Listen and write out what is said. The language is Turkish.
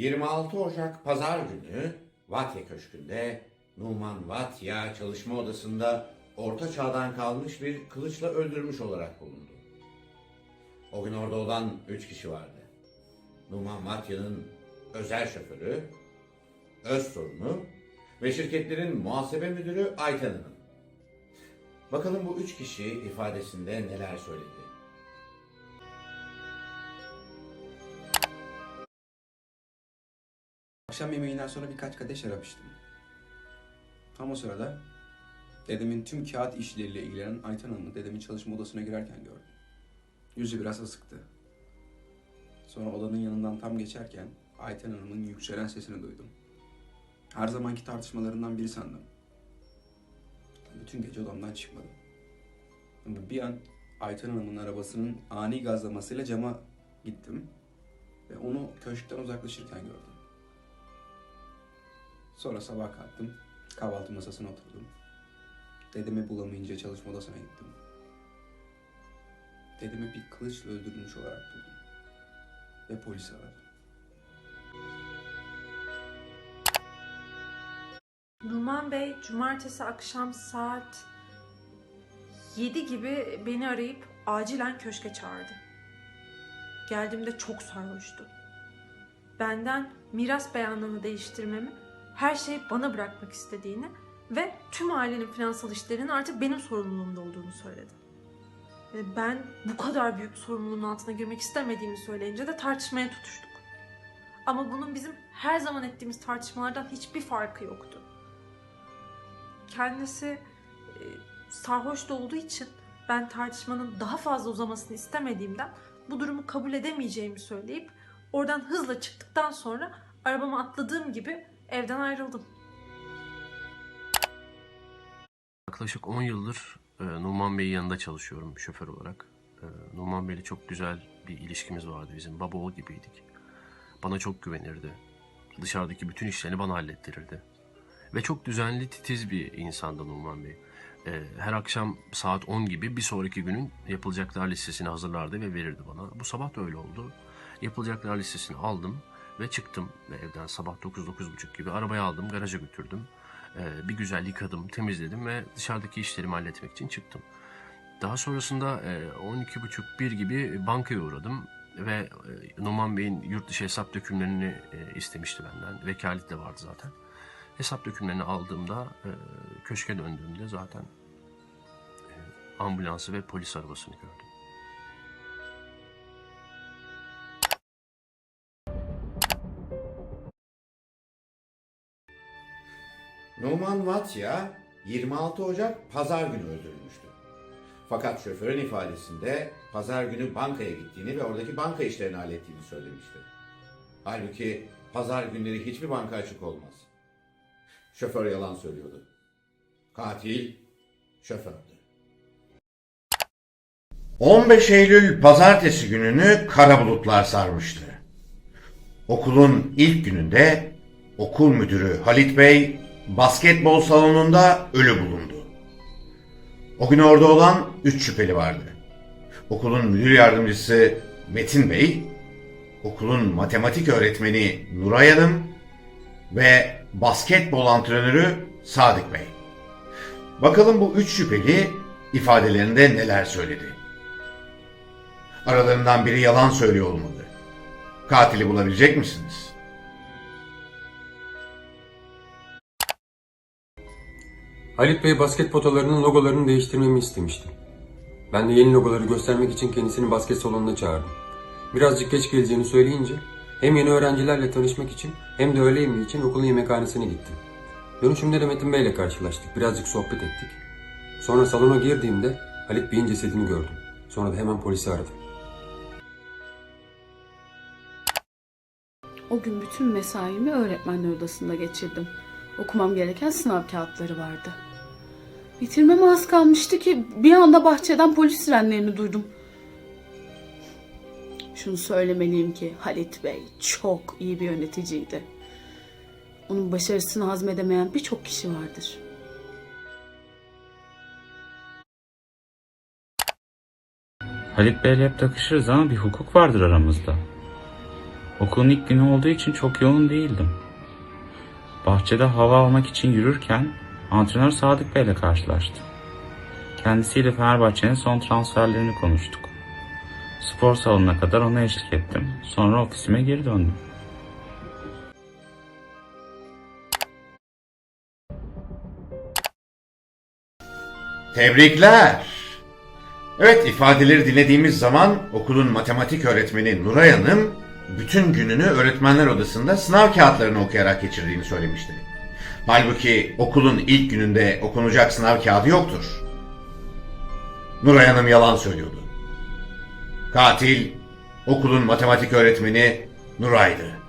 26 Ocak Pazar günü Vatya Köşkü'nde Numan Vatya çalışma odasında orta çağdan kalmış bir kılıçla öldürülmüş olarak bulundu. O gün orada olan üç kişi vardı. Numan Vatya'nın özel şoförü, öz torunu ve şirketlerin muhasebe müdürü Ayten. Bakalım bu üç kişi ifadesinde neler söyledi. Akşam yemeğinden sonra birkaç kadeh şarap içtim. Tam o sırada dedemin tüm kağıt işleriyle ilgilenen Ayten Hanım'ı dedemin çalışma odasına girerken gördüm. Yüzü biraz asıktı. Sonra odanın yanından tam geçerken Ayten Hanım'ın yükselen sesini duydum. Her zamanki tartışmalarından biri sandım. Bütün gece odamdan çıkmadım. Bir an Ayten Hanım'ın arabasının ani gazlamasıyla cama gittim ve onu köşkten uzaklaşırken gördüm. Sonra sabah kalktım, kahvaltı masasına oturdum. Dedemi bulamayınca çalışma odasına gittim. Dedemi bir kılıçla öldürülmüş olarak buldum. Ve polisi aradım. Numan Bey cumartesi akşam saat 7 gibi beni arayıp acilen köşke çağırdı. Geldiğimde çok sarhoştu. Benden miras beyanını değiştirmemi, her şeyi bana bırakmak istediğini ve tüm ailenin finansal işlerinin artık benim sorumluluğumda olduğunu söyledi. Ben bu kadar büyük sorumluluğun altına girmek istemediğimi söyleyince de tartışmaya tutuştuk. Ama bunun bizim her zaman ettiğimiz tartışmalardan hiçbir farkı yoktu kendisi e, sarhoş da olduğu için ben tartışmanın daha fazla uzamasını istemediğimden bu durumu kabul edemeyeceğimi söyleyip oradan hızla çıktıktan sonra arabama atladığım gibi evden ayrıldım. Yaklaşık 10 yıldır e, Numan Bey'in yanında çalışıyorum şoför olarak. E, Numan Bey'le çok güzel bir ilişkimiz vardı bizim. Baba oğul gibiydik. Bana çok güvenirdi. Dışarıdaki bütün işlerini bana hallettirirdi. Ve çok düzenli, titiz bir insandı Numan Bey. E, her akşam saat 10 gibi bir sonraki günün yapılacaklar listesini hazırlardı ve verirdi bana. Bu sabah da öyle oldu. Yapılacaklar listesini aldım ve çıktım evden sabah 9-9.30 gibi arabayı aldım, garaja götürdüm. Ee, bir güzel yıkadım, temizledim ve dışarıdaki işlerimi halletmek için çıktım. Daha sonrasında e, 12.30-1 gibi bankaya uğradım ve e, Numan Bey'in yurt dışı hesap dökümlerini e, istemişti benden. Vekalet de vardı zaten. Hesap dökümlerini aldığımda, e, köşke döndüğümde zaten e, ambulansı ve polis arabasını gördüm. Numan Vatya 26 Ocak Pazar günü öldürülmüştü. Fakat şoförün ifadesinde pazar günü bankaya gittiğini ve oradaki banka işlerini hallettiğini söylemişti. Halbuki pazar günleri hiçbir banka açık olmaz. Şoför yalan söylüyordu. Katil şofördü. 15 Eylül pazartesi gününü kara bulutlar sarmıştı. Okulun ilk gününde okul müdürü Halit Bey basketbol salonunda ölü bulundu. O gün orada olan üç şüpheli vardı. Okulun müdür yardımcısı Metin Bey, okulun matematik öğretmeni Nuray Hanım ve basketbol antrenörü Sadık Bey. Bakalım bu üç şüpheli ifadelerinde neler söyledi. Aralarından biri yalan söylüyor olmalı. Katili bulabilecek misiniz? Halit Bey basket potalarının logolarını değiştirmemi istemişti. Ben de yeni logoları göstermek için kendisini basket salonuna çağırdım. Birazcık geç geleceğini söyleyince hem yeni öğrencilerle tanışmak için hem de öğle yemeği için okulun yemekhanesine gittim. Dönüşümde de Metin Bey ile karşılaştık. Birazcık sohbet ettik. Sonra salona girdiğimde Halit Bey'in cesedini gördüm. Sonra da hemen polisi aradım. O gün bütün mesaimi öğretmenler odasında geçirdim. Okumam gereken sınav kağıtları vardı. Bitirmeme az kalmıştı ki bir anda bahçeden polis sirenlerini duydum. Şunu söylemeliyim ki Halit Bey çok iyi bir yöneticiydi. Onun başarısını hazmedemeyen birçok kişi vardır. Halit Bey'le hep takışırız ama bir hukuk vardır aramızda. Okulun ilk günü olduğu için çok yoğun değildim. Bahçede hava almak için yürürken antrenör Sadık Bey ile karşılaştım. Kendisiyle Fenerbahçe'nin son transferlerini konuştuk. Spor salonuna kadar ona eşlik ettim. Sonra ofisime geri döndüm. Tebrikler. Evet ifadeleri dinlediğimiz zaman okulun matematik öğretmeni Nuray Hanım bütün gününü öğretmenler odasında sınav kağıtlarını okuyarak geçirdiğini söylemişti. Halbuki okulun ilk gününde okunacak sınav kağıdı yoktur. Nuray Hanım yalan söylüyordu. Katil okulun matematik öğretmeni Nuray'dı.